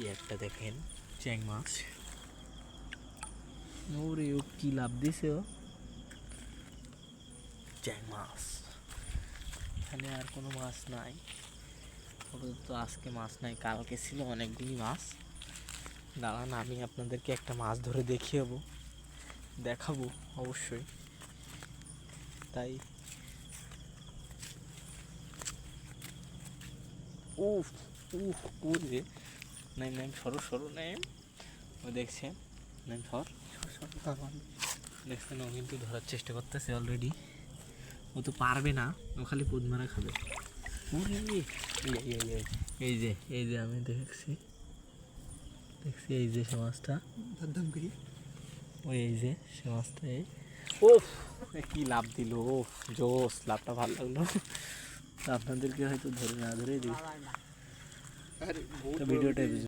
এই একটা দেখেন চ্যাং মাছ। ওরে ও কি লাভ দিছে ও? চ্যাং মাছ। এখানে আর কোনো মাছ নাই। তো আজকে মাছ নাই কালকে ছিল অনেকগুলি মাছ। দাঁড়ান আমি আপনাদেরকে একটা মাছ ধরে দেখিয়ে দেখাবো অবশ্যই। তাই। উফ উফ যে নাইম নাইম সরু সরো নাইম ও দেখছে নাইম সর। সর সর দাঁড়ান। দেখছেন ও কিন্তু ধরার চেষ্টা করতেছে অলরেডি ও তো পারবে না ও খালি পুদ মারা খাবে। এই, যে এই যে আমি দেখছি। দেখছি এই যে সে মাছটা। দাম করি। ওই এই যে সে মাছটা এই। ও কি লাভ দিল ও জোস লাভটা ভালো লাগল। আপনাদেরকে হয়তো ধরে না ধরেই দিই। ভিডিওটা